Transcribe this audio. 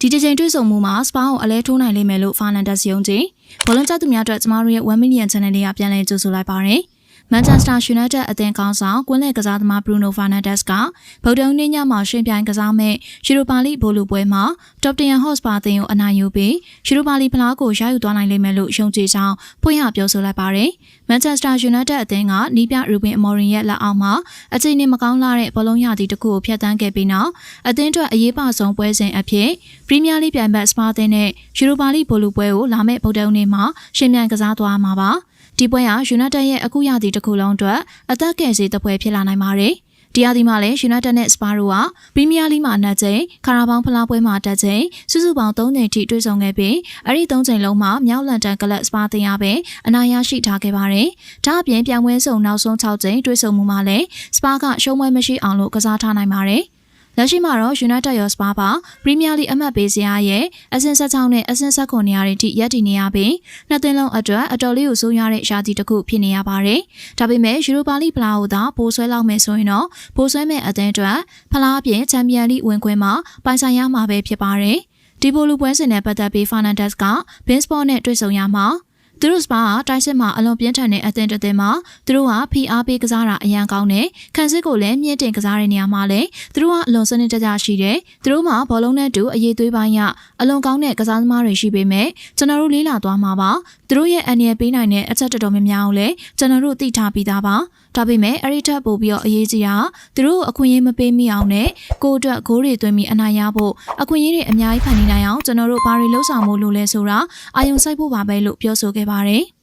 ဒီတစ်ချိန်တွေ့ဆုံမှုမှာစပါကိုအလဲထိုးနိုင်လိမ့်မယ်လို့ဖာနန်ဒက်စ်ယုံကြည်ဘောလုံးကျသူများအတွက်ကျမတို့ရဲ့1 million channel လေးကပြန်လည်ကြိုဆိုလိုက်ပါတယ် မန်ချက်စတာယူနိုက်တက်အသင်းကောင်းဆောင်ကွင်းလယ်ကစားသမားဘရူနိုဖာနန်ဒက်စ်ကဗုဒ္ဓဦးနေ့ညမှာရှင်ပြိုင်ကစားမဲ့ယူရိုပါလိဘိုလူပွဲမှာတော့တန်ဟော့စပါအသင်းကိုအနိုင်ယူပြီးယူရိုပါလိဖလားကိုရယူသွားနိုင်လိမ့်မယ်လို့ယုံကြည်ကြောင်းဖွင့်ဟပြောဆိုလိုက်ပါတယ်မန်ချက်စတာယူနိုက်တက်အသင်းကနီးပြရူဘင်အမော်ရင်ရဲ့လက်အောက်မှာအခြေအနေမကောင်းလာတဲ့ဘောလုံးရသည်တစ်ခုကိုဖျက်ဆီးခဲ့ပြီးနောက်အသင်းအတွက်အရေးပါဆုံးပွဲစဉ်အဖြစ်ပရီးမီးယားလိပြိုင်ဘက်စပါအသင်းနဲ့ယူရိုပါလိဘိုလူပွဲကိုလာမယ့်ဗုဒ္ဓဦးနေ့မှာရှင်ပြိုင်ကစားသွားမှာပါ ဒီပွဲဟာယူနိုက်တက်ရဲ့အခုရသည့်တစ်ခုလုံးအတွက်အသက်ကယ်စီတစ်ပွဲဖြစ်လာနိုင်ပါတယ်။ဒီအသီးမှာလည်းယူနိုက်တက်နဲ့စပါရိုဟာပရီးမီးယားလိမှာနှစ်ကြိမ်ခါရာဘောင်ဖလားပွဲမှာတစ်ကြိမ်စုစုပေါင်း၃ကြိမ်ထိတွေ့ဆုံခဲ့ပြီးအဲ့ဒီ၃ကြိမ်လုံးမှာမြောက်လန်တန်ကလပ်စပါတင်ရပဲအနိုင်ရရှိထားခဲ့ပါတယ်။ဒါအပြင်ပြန်ပွဲစုံနောက်ဆုံး6ကြိမ်တွေ့ဆုံမှုမှာလည်းစပါကရှုံးပွဲမရှိအောင်လို့ကစားထားနိုင်ပါတယ်။ လက်ရှိမှာတော့ United ရော Spa ပါ Premier League အမှတ်ပေးစရာရဲ့အဆင့်16နဲ့အဆင့်19နေရာတွေထိရပ်တည်နေရပြီးနှစ်သင်းလုံးအတွက်အတော်လေးကိုစိုးရတဲ့ရာသီတစ်ခုဖြစ်နေရပါတယ်။ဒါပေမဲ့ Europa League ဖလားကိုသာပိုဆွဲလောက်မယ်ဆိုရင်တော့ပိုဆွဲမဲ့အသင်းအတွက်ဖလားအပြင် Champions League ဝင်ခွင့်မှာပိုင်ဆိုင်ရမှာပဲဖြစ်ပါတယ်။ဒီပိုလူပွဲစဉ်နဲ့ပတ်သက်ပြီး Fernandes က Beansport နဲ့တွေ့ဆုံရမှာ သူတို့စပါကတိုက်စစ်မှာအလွန်ပြင်းထန်တဲ့အသင်းတစ်သင်းမှာသူတို့က PR ပေးကစားတာအရန်ကောင်းတယ်ခံစစ်ကိုလည်းမြင့်တင်ကစားတဲ့နေရာမှာလည်းသူတို့ကအလွန်စနစ်တကျရှိတယ်သူတို့မှာဘောလုံးနဲ့တူအရေးသွေးပိုင်းရအလွန်ကောင်းတဲ့ကစားသမားတွေရှိပေမဲ့ကျွန်တော်တို့လေးလာသွားမှာပါသူတို့ရဲ့အန်ရပေးနိုင်တဲ့အချက်တော်တော်များများကိုလည်းကျွန်တော်တို့သိထားပြီးသားပါဒါပေမဲ့အဲ့ဒီထက်ပိုပြီးတော့အရေးကြီးတာသူတို့အခွင့်အရေးမပေးမိအောင်နဲ့ကိုယ့်အတွက်ဂိုးတွေသွင်းပြီးအနိုင်ရဖို့အခွင့်အရေးတွေအများကြီးဖန်တီးနိုင်အောင်ကျွန်တော်တို့ဘာတွေလှုပ်ဆောင်မှုလို့လဲဆိုတာအာယုံစိုက်ဖို့ပါပဲလို့ပြောဆိုခဲ့ပါတယ်။